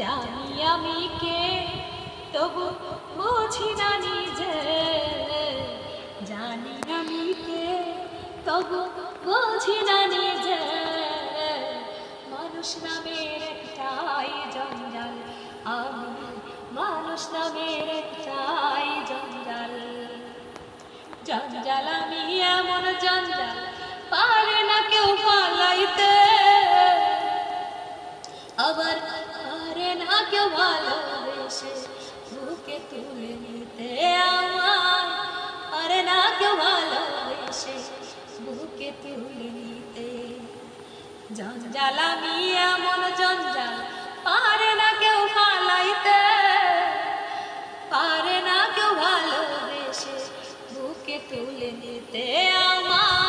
জানি আমি কে, তবু বুঝি না নিজে। জানি আমি কে, তবু বুঝি না নিজে। মানুষ নামের একটাই জঞ্জাল, আমি মানুষ নামের একটাই জঞ্জাল। জঞ্জাল আমি এমন জঞ্জাল, পারে না কেউ পালাইতে। আবার তোমাকে ভালোবেসে বুকে তুলে নিতে আমার আরে না কেউ ভালোবেসে বুকে তুলে নিতে। জঞ্জাল আমি এমন জঞ্জাল, পারে না কেউ ফালাইতে। পারে না কেউ ভালোবেসে বুকে তুলে নিতে আমার